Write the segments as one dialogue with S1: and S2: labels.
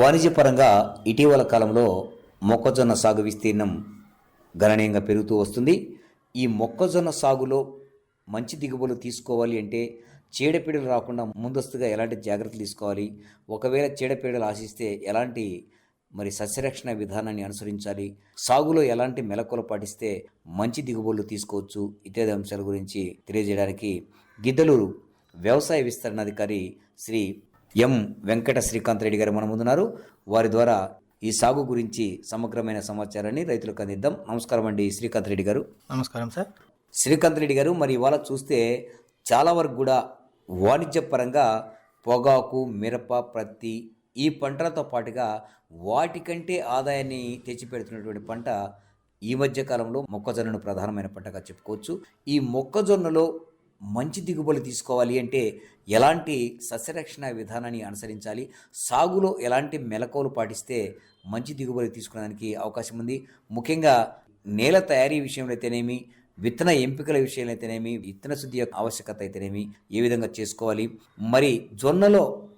S1: వాణిజ్యపరంగా ఇటీవల కాలంలో మొక్కజొన్న సాగు విస్తీర్ణం గణనీయంగా పెరుగుతూ వస్తుంది. ఈ మొక్కజొన్న సాగులో మంచి దిగుబడులు తీసుకోవాలి అంటే చీడపీడలు రాకుండా ముందస్తుగా ఎలాంటి జాగ్రత్తలు తీసుకోవాలి? ఒకవేళ చీడపీడలు ఆశిస్తే ఎలాంటి మరి సస్యరక్షణ విధానాన్ని అనుసరించాలి? సాగులో ఎలాంటి మెలకువలు పాటిస్తే మంచి దిగుబడులు తీసుకోవచ్చు? ఇత్యాది అంశాల గురించి తెలియజేయడానికి గిద్దలూరు వ్యవసాయ విస్తరణాధికారి శ్రీ ఎం వెంకట శ్రీకాంత్ రెడ్డి గారు మన ముందున్నారు. వారి ద్వారా ఈ సాగు గురించి సమగ్రమైన సమాచారాన్ని రైతులకు అందిద్దాం. నమస్కారం అండి శ్రీకాంత్ రెడ్డి గారు.
S2: నమస్కారం సార్.
S1: శ్రీకాంత్ రెడ్డి గారు మరి ఇవాళ చూస్తే చాలా వరకు కూడా వాణిజ్యపరంగా పొగాకు మిరప ప్రత్తి ఈ పంటలతో పాటుగా వాటికంటే ఆదాయాన్ని తెచ్చిపెడుతున్నటువంటి పంట ఈ మధ్య కాలంలో మొక్కజొన్నను ప్రధానమైన పంటగా చెప్పుకోవచ్చు. ఈ మొక్కజొన్నలో మంచి దిగుబడి తీసుకోవాలి అంటే ఎలాంటి సస్యరక్షణ విధానాన్ని అనుసరించాలి? సాగులో ఎలాంటి మెలకువలు పాటిస్తే మంచి దిగుబడి తీసుకోవడానికి అవకాశం ఉంది? ముఖ్యంగా నేల తయారీ విషయంలో అయితేనేమి విత్తన ఎంపికల విషయంలో అయితేనేమి విత్తన శుద్ధి యొక్క ఆవశ్యకత అయితేనేమి ఏ విధంగా చేసుకోవాలి? మరి జొన్నలో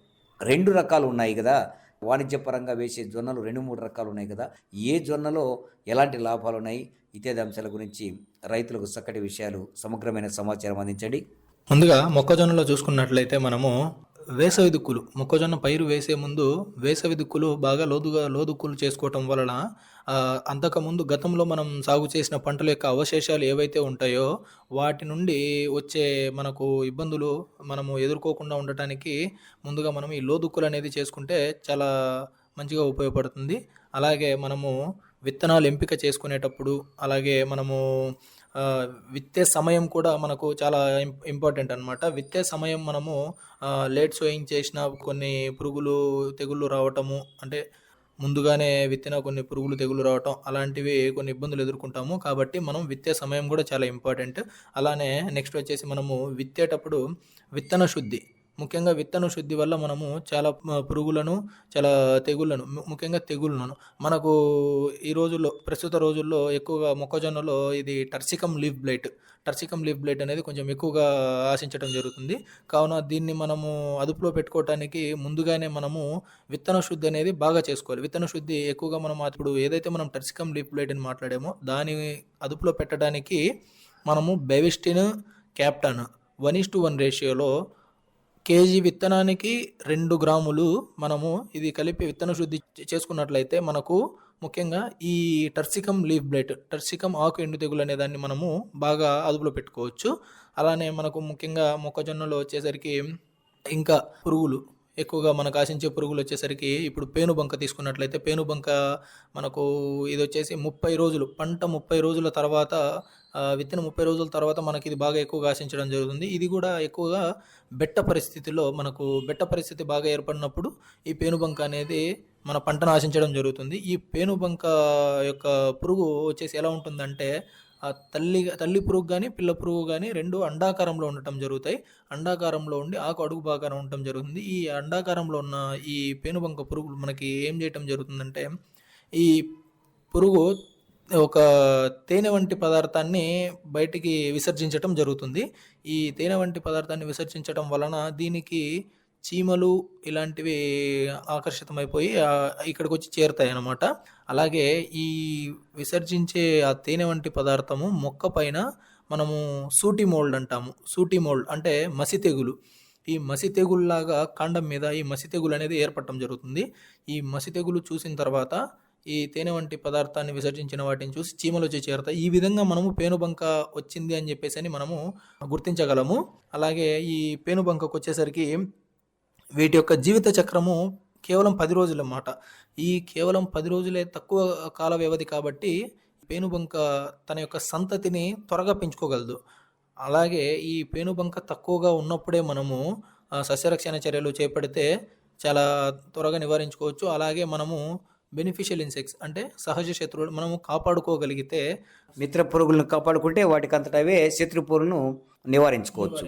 S1: రెండు రకాలు ఉన్నాయి కదా? వాణిజ్యపరంగా వేసే జొన్నలు రెండు మూడు రకాలు ఉన్నాయి కదా? ఏ జొన్నలో ఎలాంటి లాభాలు ఉన్నాయి? ఇత్యాది అంశాల గురించి రైతులకు చక్కటి విషయాలు సమగ్రమైన సమాచారం అందించండి.
S2: ముందుగా మొక్కజొన్నలో చూసుకున్నట్లయితే మనము వేసవి దుక్కులు మొక్కజొన్న పైరు వేసే ముందు వేసవి దుక్కులు బాగా లోతుగా లోదుక్కులు చేసుకోవటం వలన అంతకుముందు గతంలో మనం సాగు చేసిన పంటల యొక్క అవశేషాలు ఏవైతే ఉంటాయో వాటి నుండి వచ్చే మనకు ఇబ్బందులు మనము ఎదుర్కోకుండా ఉండటానికి ముందుగా మనం ఈ లోదుక్కులు అనేది చేసుకుంటే చాలా మంచిగా ఉపయోగపడుతుంది. అలాగే మనము విత్తనాలు ఎంపిక చేసుకునేటప్పుడు అలాగే మనము విత్తే సమయం కూడా మనకు చాలా ఇంపార్టెంట్ అనమాట విత్తే సమయం మనము లేట్ సోయింగ్ చేసిన కొన్ని పురుగులు తెగుళ్ళు రావటము అంటే ముందుగానే విత్తిన కొన్ని పురుగులు తెగులు రావటం అలాంటివి కొన్ని ఇబ్బందులు ఎదుర్కొంటాము. కాబట్టి మనం విత్తే సమయం కూడా చాలా ఇంపార్టెంట్. అలానే నెక్స్ట్ వచ్చేసి మనము విత్తేటప్పుడు విత్తన శుద్ధి ముఖ్యంగా విత్తన శుద్ధి వల్ల మనము చాలా పురుగులను చాలా తెగుళ్ళను ముఖ్యంగా తెగుళ్ళను మనకు ఈ రోజుల్లో ప్రస్తుత రోజుల్లో ఎక్కువగా మొక్కజొన్నలో ఇది turcicum leaf blight. Turcicum leaf blight అనేది కొంచెం ఎక్కువగా ఆశించడం జరుగుతుంది. కావున దీన్ని మనము అదుపులో పెట్టుకోవటానికి ముందుగానే మనము విత్తన శుద్ధి అనేది బాగా చేసుకోవాలి. విత్తన శుద్ధి ఎక్కువగా మనం ఇప్పుడు ఏదైతే మనం టర్సికం లీఫ్ బ్లైట్ అని మాట్లాడామో దాని అదుపులో పెట్టడానికి మనము Bavistin Captan one is to one రేషియోలో కేజీ విత్తనానికి రెండు గ్రాములు మనము ఇది కలిపి విత్తన శుద్ధి చేసుకున్నట్లయితే మనకు ముఖ్యంగా ఈ టర్సికం లీఫ్ బ్లైట్ టర్సికం ఆకు ఎండు తెగులు అనే దాన్ని మనము బాగా అదుపులో పెట్టుకోవచ్చు. అలానే మనకు ముఖ్యంగా మొక్కజొన్నలో వచ్చేసరికి ఇంకా పురుగులు ఎక్కువగా మనకు ఆశించే పురుగులు వచ్చేసరికి ఇప్పుడు పేనుబంక తీసుకున్నట్లయితే పేనుబంక మనకు ఇది వచ్చేసి ముప్పై రోజులు పంట ముప్పై రోజుల తర్వాత విత్తిన ముప్పై రోజుల తర్వాత మనకి ఇది బాగా ఎక్కువగా ఆశించడం జరుగుతుంది. ఇది కూడా ఎక్కువగా బెట్ట పరిస్థితిలో మనకు బెట్ట పరిస్థితి బాగా ఏర్పడినప్పుడు ఈ పేనుబంక అనేది మన పంటను ఆశించడం జరుగుతుంది. ఈ పేనుబంక యొక్క పురుగు వచ్చేసి ఎలా ఉంటుందంటే ఆ తల్లి తల్లి పురుగు కానీ పిల్ల పురుగు కానీ రెండు అండాకారంలో ఉండటం జరుగుతాయి. అండాకారంలో ఉండి ఆకు అడుగు భాగాన ఉండటం జరుగుతుంది. ఈ అండాకారంలో ఉన్న ఈ పేనుబంక పురుగులు మనకి ఏం చేయటం జరుగుతుందంటే ఈ పురుగు ఒక తేనె వంటి పదార్థాన్ని బయటికి విసర్జించటం జరుగుతుంది. ఈ తేనె వంటి పదార్థాన్ని విసర్జించటం వలన దీనికి చీమలు ఇలాంటివి ఆకర్షితమైపోయి ఇక్కడికి వచ్చి చేరుతాయి అన్నమాట అలాగే ఈ విసర్జించే ఆ తేనె వంటి పదార్థము మొక్క పైన మనము సూటి మోల్డ్ అంటాము. సూటి మోల్డ్ అంటే మసి తెగులు ఈ మసి తెగుల్లాగా కాండం మీద ఈ మసి తెగులు అనేది ఏర్పడటం జరుగుతుంది. ఈ మసి తెగులు చూసిన తర్వాత ఈ తేనె వంటి పదార్థాన్ని విసర్జించిన వాటిని చూసి చీమలు వచ్చి చేరుతాయి. ఈ విధంగా మనము పేనుబంక వచ్చింది అని చెప్పేసి అని మనము గుర్తించగలము. అలాగే ఈ పేనుబంకకు వచ్చేసరికి వీటి యొక్క జీవిత చక్రము కేవలం పది రోజులు అన్నమాట ఈ కేవలం పది రోజులే తక్కువ కాల వ్యవధి కాబట్టి పేనుబంక తన యొక్క సంతతిని త్వరగా పెంచుకోగలదు. అలాగే ఈ పేనుబంక తక్కువగా ఉన్నప్పుడే మనము సస్యరక్షణ చర్యలు చేపడితే చాలా త్వరగా నివారించుకోవచ్చు. అలాగే మనము బెనిఫిషియల్ ఇన్సెక్ట్స్ అంటే సహజ శత్రువులు మనము కాపాడుకోగలిగితే
S1: మిత్ర పురుగులను కాపాడుకుంటే వాటికి అంతటవే అవే శత్రు పురుగును నివారించుకోవచ్చు.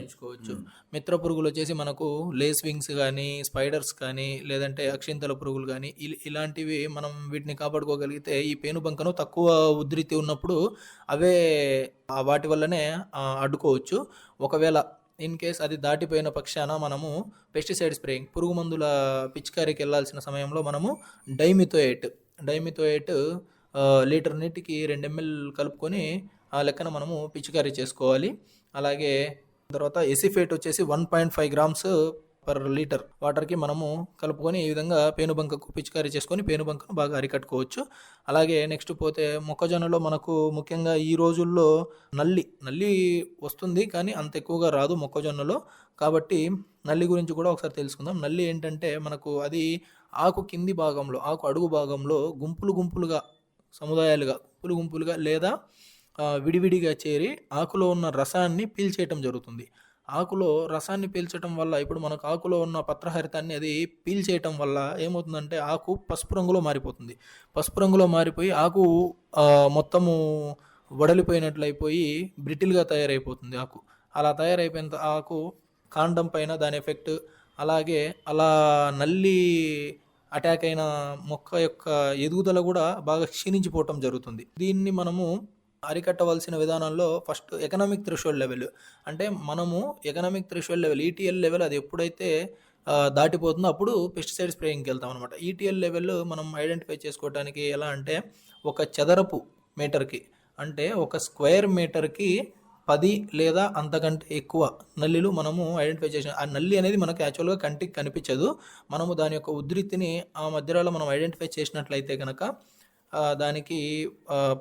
S2: మిత్ర పురుగులు వచ్చేసి మనకు లేస్ వింగ్స్ కానీ స్పైడర్స్ కానీ లేదంటే అక్షింతల పురుగులు కానీ ఇలాంటివి మనం వీటిని కాపాడుకోగలిగితే ఈ పేనుబంకను తక్కువ ఉధృతి ఉన్నప్పుడు అవే వాటి వల్లనే అడ్డుకోవచ్చు. ఒకవేళ ఇన్ కేస్ అది దాటిపోయిన పక్షాన మనము పెస్టిసైడ్ స్ప్రేయింగ్ పురుగు మందుల పిచికారీకి వెళ్ళాల్సిన సమయంలో మనము డైమిథోయేట్ డైమిథోయేట్ లీటర్ నీటికి రెండు ఎంఎల్ కలుపుకొని ఆ లెక్కన మనము పిచికారీ చేసుకోవాలి. అలాగే తర్వాత ఎసిఫేట్ వచ్చేసి one point five grams per litre వాటర్కి మనము కలుపుకొని ఈ విధంగా పేనుబంకకు పిచికారీ చేసుకొని పేనుబంకను బాగా అరికట్టుకోవచ్చు. అలాగే నెక్స్ట్ పోతే మొక్కజొన్నలో మనకు ముఖ్యంగా ఈ రోజుల్లో నల్లి నల్లి వస్తుంది కానీ అంత ఎక్కువగా రాదు మొక్కజొన్నలో. కాబట్టి నల్లి గురించి కూడా ఒకసారి తెలుసుకుందాం. నల్లి ఏంటంటే మనకు అది ఆకు కింది భాగంలో ఆకు అడుగు భాగంలో గుంపులు గుంపులుగా సముదాయాలుగా గుంపులు గుంపులుగా లేదా విడివిడిగా చేరి ఆకులో ఉన్న రసాన్ని పీల్చేయటం జరుగుతుంది. ఆకులో రసాన్ని పీల్చడం వల్ల ఇప్పుడు మనకు ఆకులో ఉన్న పత్రహరితాన్ని అది పీల్చేయటం వల్ల ఏమవుతుందంటే ఆకు పసుపు రంగులో మారిపోతుంది. పసుపు రంగులో మారిపోయి ఆకు మొత్తము మొత్తము వడలిపోయినట్లయిపోయి బ్రిటిల్గా తయారైపోతుంది ఆకు. అలా తయారైపోయిన ఆకు కాండం పైన దాని ఎఫెక్ట్ అలాగే అలా నల్లి అటాక్ అయిన మొక్క యొక్క ఎదుగుదల కూడా బాగా క్షీణించిపోవటం జరుగుతుంది. దీన్ని మనము అరికట్టవలసిన విధానంలో ఫస్ట్ ఎకనామిక్ థ్రెషోల్డ్ లెవెల్. అంటే మనము economic threshold level ETL level అది ఎప్పుడైతే దాటిపోతుందో అప్పుడు పెస్టిసైడ్ స్ప్రేయింగ్కి వెళ్తాం అనమాట ఈటీఎల్ లెవెల్ మనం ఐడెంటిఫై చేసుకోవడానికి ఎలా అంటే ఒక చదరపు మీటర్కి అంటే ఒక స్క్వేర్ మీటర్కి పది లేదా అంతకంటే ఎక్కువ నల్లిలు మనము ఐడెంటిఫై చేసిన ఆ నల్లి అనేది మనకు యాక్చువల్గా కంటికి కనిపించదు. మనము దాని యొక్క ఉధృతిని ఆ మధ్యలో మనం ఐడెంటిఫై చేసినట్లయితే కనుక దానికి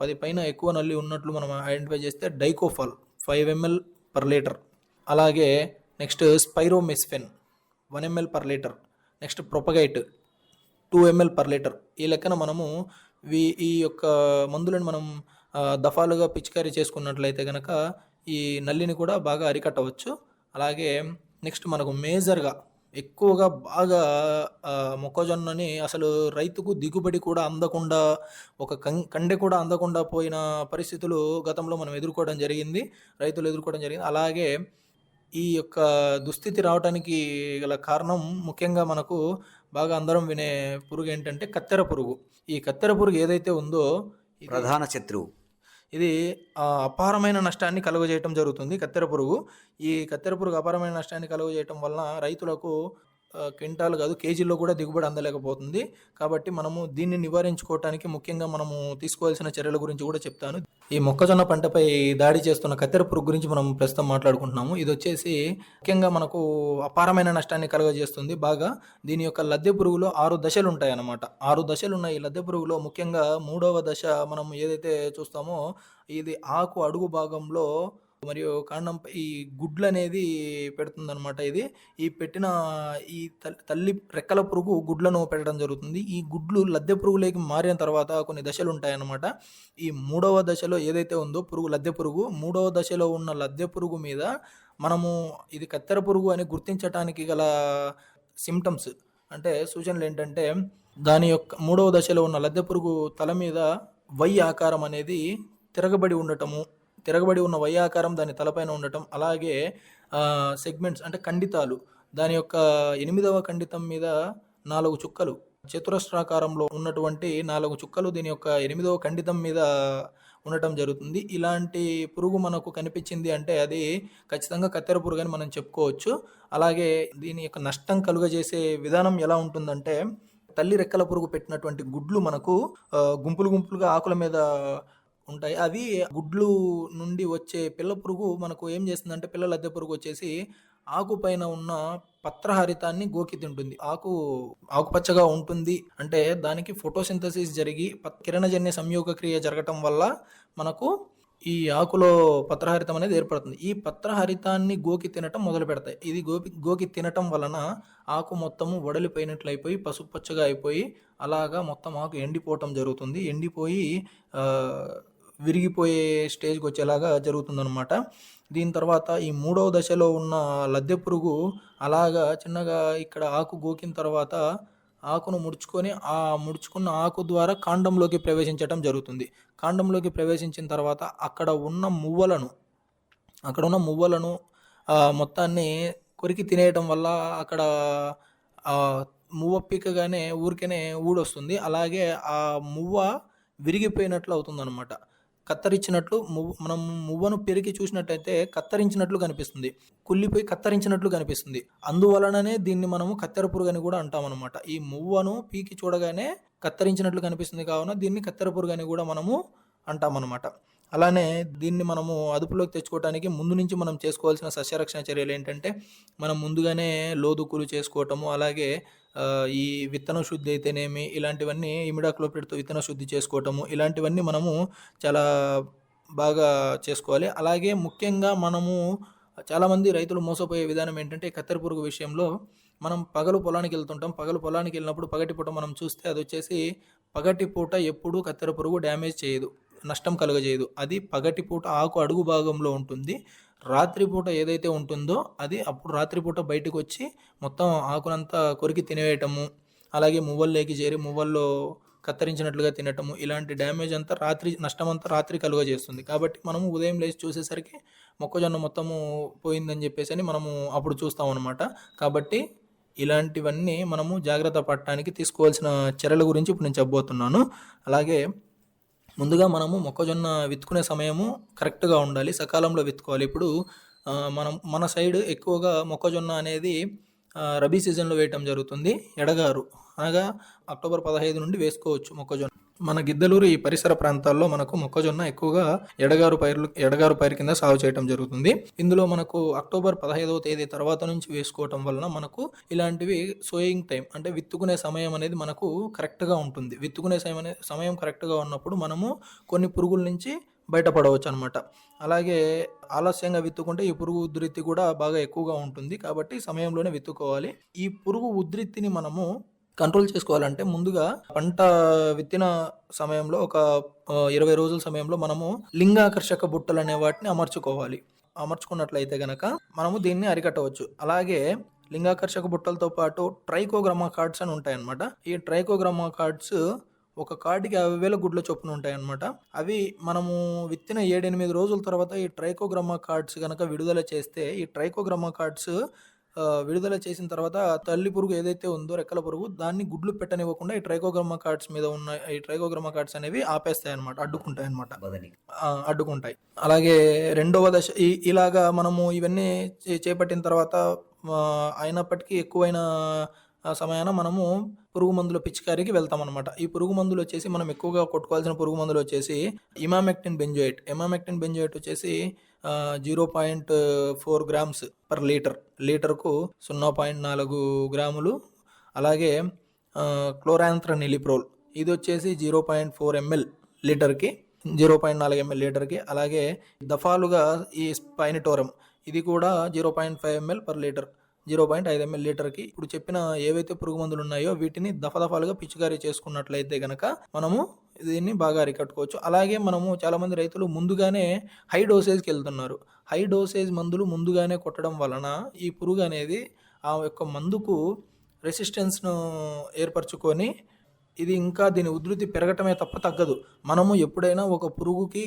S2: పది పైన ఎక్కువ నల్లి ఉన్నట్లు మనం ఐడెంటిఫై చేస్తే dicofol five ml per litre. అలాగే next spiromesifen one ml per litre. Next propargite two ml per litre. ఈ లెక్కన మనము వీ ఈ యొక్క మందులను మనం దఫాలుగా పిచికారీ చేసుకున్నట్లయితే కనుక ఈ నల్లిని కూడా బాగా అరికట్టవచ్చు. అలాగే నెక్స్ట్ మనకు మేజర్గా ఎక్కువగా బాగా మొక్కజొన్నని అసలు రైతుకు దిగుబడి కూడా అందకుండా ఒక కం కండె కూడా అందకుండా పోయిన పరిస్థితులు గతంలో మనం ఎదుర్కోవడం జరిగింది. రైతులు ఎదుర్కోవడం జరిగింది. అలాగే ఈ యొక్క దుస్థితి రావడానికి గల కారణం ముఖ్యంగా మనకు బాగా అందరం వినే పురుగు ఏంటంటే కత్తెర పురుగు. ఈ కత్తెర పురుగు ఏదైతే ఉందో
S1: ప్రధాన శత్రువు.
S2: ఇది అపారమైన నష్టాన్ని కలుగజేయటం జరుగుతుంది. కత్తెర పురుగు. ఈ కత్తెర పురుగు అపారమైన నష్టాన్ని కలుగజేయటం వలన రైతులకు క్వింటాలు కాదు కేజీలో కూడా దిగుబడి అందలేకపోతుంది. కాబట్టి మనము దీన్ని నివారించుకోవటానికి ముఖ్యంగా మనము తీసుకోవాల్సిన చర్యల గురించి కూడా చెప్తాను. ఈ మొక్కజొన్న పంటపై దాడి చేస్తున్న కత్తెర పురుగు గురించి మనం ప్రస్తుతం మాట్లాడుకుంటున్నాము. ఇది వచ్చేసి ముఖ్యంగా మనకు అపారమైన నష్టాన్ని కలుగజేస్తుంది. బాగా దీని యొక్క లద్దె పురుగులో ఆరు దశలు ఉంటాయి అన్నమాట ఆరు దశలు ఉన్న ఈ లద్దె పురుగులో ముఖ్యంగా మూడవ దశ మనం ఏదైతే చూస్తామో ఇది ఆకు అడుగు భాగంలో మరియు కాండంపై ఈ గుడ్లు అనేది పెడుతుందన్నమాట ఇది. ఈ పెట్టిన ఈ తల్లి రెక్కల పురుగు గుడ్లను పెట్టడం జరుగుతుంది. ఈ గుడ్లు లద్దె పురుగులోకి మారిన తర్వాత కొన్ని దశలు ఉంటాయన్నమాట. ఈ మూడవ దశలో ఏదైతే ఉందో పురుగు లద్దె పురుగు మూడవ దశలో ఉన్న లద్దె పురుగు మీద మనము ఇది కత్తెర పురుగు అని గుర్తించటానికి గల సిమ్టమ్స్ అంటే సూచనలు ఏంటంటే దాని యొక్క మూడవ దశలో ఉన్న లద్దె పురుగు తల మీద వై ఆకారం అనేది తిరగబడి ఉండటము తిరగబడి ఉన్న వై ఆకారం దాని తలపైన ఉండటం అలాగే సెగ్మెంట్స్ అంటే ఖండితాలు. దాని యొక్క ఎనిమిదవ ఖండితం మీద నాలుగు చుక్కలు. చతురస్రాకారంలో ఉన్నటువంటి నాలుగు చుక్కలు దీని యొక్క ఎనిమిదవ ఖండితం మీద ఉండటం జరుగుతుంది. ఇలాంటి పురుగు మనకు కనిపించింది అంటే అది ఖచ్చితంగా కత్తెర పురుగు అని మనం చెప్పుకోవచ్చు. అలాగే దీని యొక్క నష్టం కలుగజేసే విధానం ఎలా ఉంటుందంటే తల్లి రెక్కల పురుగు పెట్టినటువంటి గుడ్లు మనకు గుంపులు గుంపులుగా ఆకుల మీద ఉంటాయి. అవి గుడ్లు నుండి వచ్చే పిల్ల పురుగు మనకు ఏం చేస్తుందంటే పిల్లల అద్దె పురుగు వచ్చేసి ఆకు పైన ఉన్న పత్రహరితాన్ని గోకి తింటుంది. ఆకు ఆకుపచ్చగా ఉంటుంది అంటే దానికి ఫోటోసింథసిస్ జరిగి కిరణజన్య సంయోగ క్రియ జరగటం వల్ల మనకు ఈ ఆకులో పత్రహరితం అనేది ఏర్పడుతుంది. ఈ పత్రహరితాన్ని గోకి తినటం మొదలు పెడతాయి. ఇది గోపి గోకి తినటం వలన ఆకు మొత్తము వడలిపోయినట్లు అయిపోయి పసుపు పచ్చగా అయిపోయి అలాగా మొత్తం ఆకు ఎండిపోవటం జరుగుతుంది. ఎండిపోయి విరిగిపోయే స్టేజ్కి వచ్చేలాగా జరుగుతుందనమాట దీని తర్వాత ఈ మూడవ దశలో ఉన్న లద్దె పురుగు అలాగా చిన్నగా ఇక్కడ ఆకు గోకిన తర్వాత ఆకును ముడుచుకొని ఆ ముడుచుకున్న ఆకు ద్వారా కాండంలోకి ప్రవేశించటం జరుగుతుంది. కాండంలోకి ప్రవేశించిన తర్వాత అక్కడ ఉన్న మువ్వలను అక్కడ ఉన్న మువ్వలను మొత్తాన్ని కొరికి తినేయటం వల్ల అక్కడ మువ్వ పీకగానే ఊరికనే ఊడొస్తుంది. అలాగే ఆ మువ్వ విరిగిపోయినట్లు అవుతుందన్నమాట. కత్తరించినట్లు మువ్వ మనం మువ్వను పెరిగి చూసినట్టయితే కత్తరించినట్లు కనిపిస్తుంది. కుళ్ళిపోయి కత్తరించినట్లు కనిపిస్తుంది. అందువలననే దీన్ని మనము కత్తెర పురుగు అని కూడా అంటాం అనమాట ఈ మువ్వను పీకి చూడగానే కత్తరించినట్లు కనిపిస్తుంది కావున దీన్ని కత్తెర పురుగు అని కూడా మనము అంటామన్నమాట. అలానే దీన్ని మనము అదుపులోకి తెచ్చుకోవడానికి ముందు నుంచి మనం చేసుకోవాల్సిన సస్యరక్షణ చర్యలు ఏంటంటే మనం ముందుగానే లోదుకులు చేసుకోవటము అలాగే ఈ విత్తన శుద్ధి అయితేనేమి ఇలాంటివన్నీ ఇమిడాక్లోపిడ్తో విత్తన శుద్ధి చేసుకోవటము ఇలాంటివన్నీ మనము చాలా బాగా చేసుకోవాలి. అలాగే ముఖ్యంగా మనము చాలామంది రైతులు మోసపోయే విధానం ఏంటంటే కత్తెర పురుగు విషయంలో మనం పగలు పొలానికి వెళ్తుంటాం. పగలు పొలానికి వెళ్ళినప్పుడు పగటి పూట మనం చూస్తే అది వచ్చేసి పగటి పూట ఎప్పుడూ కత్తెర పురుగు డ్యామేజ్ చేయదు నష్టం కలుగజేయదు. అది పగటి పూట ఆకు అడుగు భాగంలో ఉంటుంది. రాత్రిపూట ఏదైతే ఉంటుందో అది అప్పుడు రాత్రిపూట బయటకు వచ్చి మొత్తం ఆకునంతా కొరికి తినేయటము అలాగే మువ్వల్లోకి చేరి మువ్వల్లో కత్తిరించినట్లుగా తినటము ఇలాంటి డ్యామేజ్ అంతా రాత్రి నష్టం అంతా రాత్రి కలుగజేస్తుంది కాబట్టి మనము ఉదయం లేచి చూసేసరికి మొక్కజొన్న మొత్తము పోయిందని చెప్పేసి అని మనము అప్పుడు చూస్తాం అనమాట కాబట్టి ఇలాంటివన్నీ మనము జాగ్రత్త పడటానికి తీసుకోవాల్సిన చర్యల గురించి ఇప్పుడు నేను చెప్పబోతున్నాను. అలాగే ముందుగా మనము మొక్కజొన్న విత్తుకునే సమయము కరెక్ట్గా ఉండాలి సకాలంలో విత్తుకోవాలి. ఇప్పుడు మనం మన సైడ్ ఎక్కువగా మొక్కజొన్న అనేది రబీ సీజన్లో వేయటం జరుగుతుంది. ఎడగారు అనగా అక్టోబర్ పదహైదు నుండి వేసుకోవచ్చు మొక్కజొన్న. మన గిద్దలూరు ఈ పరిసర ప్రాంతాల్లో మనకు మొక్కజొన్న ఎక్కువగా ఎడగారు పైర్లు ఎడగారు పైరు కింద సాగు చేయడం జరుగుతుంది. ఇందులో మనకు అక్టోబర్ పదహైదవ తేదీ తర్వాత నుంచి వేసుకోవటం వలన మనకు ఇలాంటివి సోయింగ్ టైం అంటే విత్తుకునే సమయం అనేది మనకు కరెక్ట్గా ఉంటుంది. విత్తుకునే సమయం అనేది సమయం కరెక్ట్గా ఉన్నప్పుడు మనము కొన్ని పురుగుల నుంచి బయటపడవచ్చు అనమాట అలాగే ఆలస్యంగా విత్తుకుంటే ఈ పురుగు ఉధృతి కూడా బాగా ఎక్కువగా ఉంటుంది కాబట్టి సమయంలోనే విత్తుకోవాలి. ఈ పురుగు ఉధృతిని మనము కంట్రోల్ చేసుకోవాలంటే ముందుగా పంట విత్తిన సమయంలో ఒక ఇరవై రోజుల సమయంలో మనము లింగాకర్షక బుట్టలు అనే వాటిని అమర్చుకోవాలి. అమర్చుకున్నట్లయితే గనక మనము దీన్ని అరికట్టవచ్చు. అలాగే లింగాకర్షక బుట్టలతో పాటు ట్రైకోగ్రామా కార్డ్స్ అని ఉంటాయన్నమాట. ఈ ట్రైకోగ్రామా కార్డ్స్ ఒక కార్డుకి యాభై వేల గుడ్ల చొప్పున ఉంటాయన్నమాట. అవి మనము విత్తిన ఏడెనిమిది రోజుల తర్వాత ఈ ట్రైకోగ్రామా కార్డ్స్ కనుక విడుదల చేస్తే ఈ ట్రైకోగ్రామా కార్డ్స్ విడుదల చేసిన తర్వాత తల్లి పురుగు ఏదైతే ఉందో రెక్కల పురుగు దాన్ని గుడ్లు పెట్టనివ్వకుండా ఈ ట్రైకోగ్రామా కార్డ్స్ మీద ఉన్న ఈ ట్రైకోగ్రామా కార్డ్స్ అనేవి ఆపేస్తాయి అనమాట అడ్డుకుంటాయి అనమాట అడ్డుకుంటాయి. అలాగే రెండవ దశ ఈ ఇలాగా మనము ఇవన్నీ చేపట్టిన తర్వాత అయినప్పటికీ ఎక్కువైన సమయాన మనము పురుగు మందుల పిచికారికి వెళ్తాం అనమాట ఈ పురుగు మందులు వచ్చేసి మనం ఎక్కువగా కొట్టుకోవాల్సిన పురుగు మందులు వచ్చేసి ఇమామెక్టిన్ బెంజోయిట్. ఇమామెక్టిన్ బెంజోయిట్ వచ్చేసి zero point four grams per litre. లీటర్కు సున్నా పాయింట్ నాలుగు గ్రాములు. అలాగే క్లోరాంథ్రన్ నిలిప్రోల్ ఇది వచ్చేసి జీరో పాయింట్ ఫోర్ ఎంఎల్ లీటర్కి జీరో పాయింట్ నాలుగు ఎంఎల్ లీటర్కి. అలాగే దఫాలుగా ఈ స్పైనిటోరం ఇది కూడా zero point five ml per litre. Zero point ఐదు ఎంఎల్ లీటర్కి. ఇప్పుడు చెప్పిన ఏవైతే పురుగు మందులు ఉన్నాయో వీటిని దఫదఫాలుగా పిచికారీ చేసుకున్నట్లయితే గనక మనము దీన్ని బాగా అరికట్టుకోవచ్చు. అలాగే మనము చాలామంది రైతులు ముందుగానే హై డోసేజ్కి వెళ్తున్నారు. హై డోసేజ్ మందులు ముందుగానే కొట్టడం వలన ఈ పురుగు అనేది ఆ యొక్క మందుకు రెసిస్టెన్స్ను ఏర్పరచుకొని ఇది ఇంకా దీని ఉధృతి పెరగటమే తప్ప తగ్గదు. మనము ఎప్పుడైనా ఒక పురుగుకి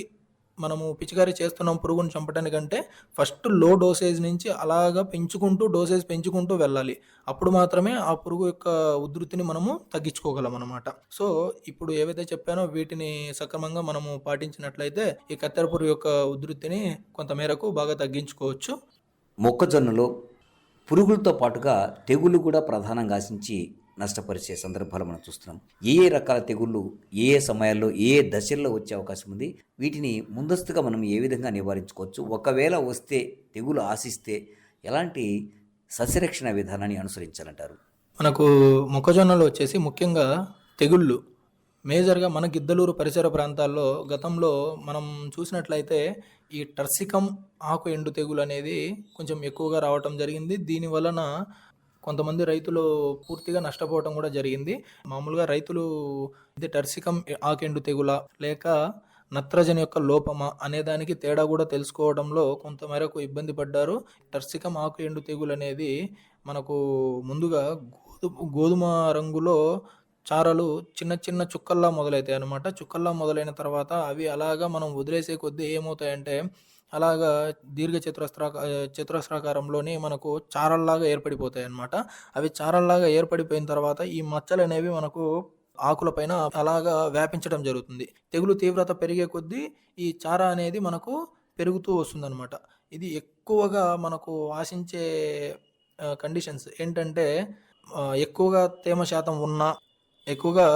S2: మనము పిచికారీ చేస్తున్నాం పురుగుని చంపడానికంటే ఫస్ట్లో డోసేజ్ నుంచి అలాగా పెంచుకుంటూ డోసేజ్ పెంచుకుంటూ వెళ్ళాలి. అప్పుడు మాత్రమే ఆ పురుగు యొక్క ఉధృతిని మనము తగ్గించుకోగలం అనమాట సో ఇప్పుడు ఏవైతే చెప్పానో వీటిని సక్రమంగా మనము పాటించినట్లయితే ఈ కత్తెర పురుగు యొక్క ఉధృతిని కొంతమేరకు బాగా తగ్గించుకోవచ్చు.
S1: మొక్కజొన్నలో పురుగులతో పాటుగా తెగులు కూడా ప్రధానంగా ఆశించి నష్టపరిచే సందర్భాలు మనం చూస్తున్నాం. ఏ ఏ రకాల తెగుళ్ళు ఏ ఏ సమయాల్లో ఏ దశల్లో వచ్చే అవకాశం ఉంది? వీటిని ముందస్తుగా మనం ఏ విధంగా నివారించుకోవచ్చు? ఒకవేళ వస్తే తెగులు ఆశిస్తే ఎలాంటి సస్యరక్షణ విధానాన్ని అనుసరించాలంటారు?
S2: మనకు మొక్కజొన్నలు వచ్చేసి ముఖ్యంగా తెగుళ్ళు. మేజర్గా మన గిద్దలూరు పరిసర ప్రాంతాల్లో గతంలో మనం చూసినట్లయితే ఈ టర్సికం ఆకు ఎండు తెగులు అనేది కొంచెం ఎక్కువగా రావటం జరిగింది. దీని వలన కొంతమంది రైతులు పూర్తిగా నష్టపోవటం కూడా జరిగింది. మామూలుగా రైతులు ఇది టర్సికం ఆకెండు తెగుల లేక నత్రజని యొక్క లోపమా అనే దానికి తేడా కూడా తెలుసుకోవడంలో కొంతమేరకు ఇబ్బంది పడ్డారు. టర్సికం ఆకు ఎండు తెగులు అనేది మనకు ముందుగా గోధుమ గోధుమ రంగులో చారలు చిన్న చిన్న చుక్కల్లా మొదలవుతాయి అన్నమాట. చుక్కల్లా మొదలైన తర్వాత అవి అలాగా మనం వదిలేసే కొద్దీ ఏమవుతాయంటే అలాగా దీర్ఘ చతురస్రాక చతురస్రాకారంలోనే మనకు చారల్లాగా ఏర్పడిపోతాయి అన్నమాట అవి చారల్లాగా ఏర్పడిపోయిన తర్వాత ఈ మచ్చలు అనేవి మనకు ఆకులపైన అలాగా వ్యాపించడం జరుగుతుంది. తెగులు తీవ్రత పెరిగే కొద్దీ ఈ చార అనేది మనకు పెరుగుతూ వస్తుందన్నమాట. ఇది ఎక్కువగా మనకు ఆశించే కండిషన్స్ ఏంటంటే ఎక్కువగా తేమ శాతం ఉన్న ఎక్కువగా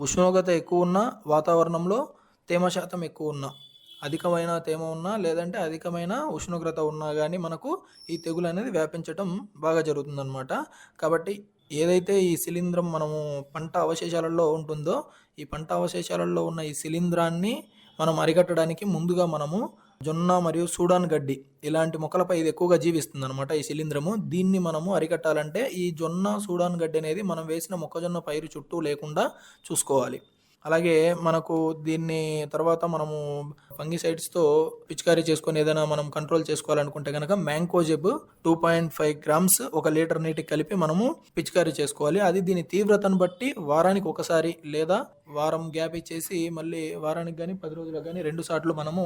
S2: ఉష్ణోగ్రత ఎక్కువ ఉన్న వాతావరణంలో తేమ శాతం ఎక్కువ ఉన్న అధికమైన తేమ ఉన్నా లేదంటే అధికమైన ఉష్ణోగ్రత ఉన్నా కానీ మనకు ఈ తెగులు అనేది వ్యాపించటం బాగా జరుగుతుందన్నమాట. కాబట్టి ఏదైతే ఈ శిలీంధ్రం మనము పంట అవశేషాలలో ఉంటుందో ఈ పంట అవశేషాలలో ఉన్న ఈ శిలీంధ్రాన్ని మనం అరికట్టడానికి ముందుగా మనము జొన్న మరియు సూడాన్ గడ్డి ఇలాంటి మొక్కలపై ఇది ఎక్కువగా జీవిస్తుంది అనమాట ఈ శిలీంధ్రము దీన్ని మనము అరికట్టాలంటే ఈ జొన్న సూడాన్ గడ్డి అనేది మనం వేసిన మొక్కజొన్న పైరు చుట్టూ లేకుండా చూసుకోవాలి. అలాగే మనకు దీన్ని తర్వాత మనము ఫంగిసైడ్స్తో పిచికారీ చేసుకొని ఏదైనా మనం కంట్రోల్ చేసుకోవాలనుకుంటే కనుక mancozeb two point five grams ఒక లీటర్ నీటికి కలిపి మనము పిచికారీ చేసుకోవాలి. అది దీని తీవ్రతను బట్టి వారానికి ఒకసారి లేదా వారం గ్యాప్ ఇచ్చేసి మళ్ళీ వారానికి కానీ పది రోజులకు కానీ రెండు సార్లు మనము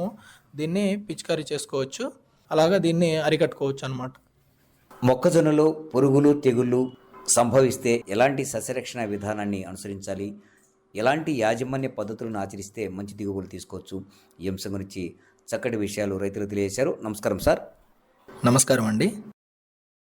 S2: దీన్ని పిచికారీ చేసుకోవచ్చు. అలాగా దీన్ని అరికట్టుకోవచ్చు అనమాట
S1: మొక్కజొన్నలో పురుగులు తెగుళ్ళు సంభవిస్తే ఎలాంటి సస్యరక్షణ విధానాన్ని అనుసరించాలి? ఎలాంటి యాజమాన్య పద్ధతులను ఆచరిస్తే మంచి దిగుబడులు తీసుకోవచ్చు? ఈ అంశం గురించి చక్కటి విషయాలు రైతులు తెలియజేశారు. నమస్కారం సార్.
S2: నమస్కారం అండి.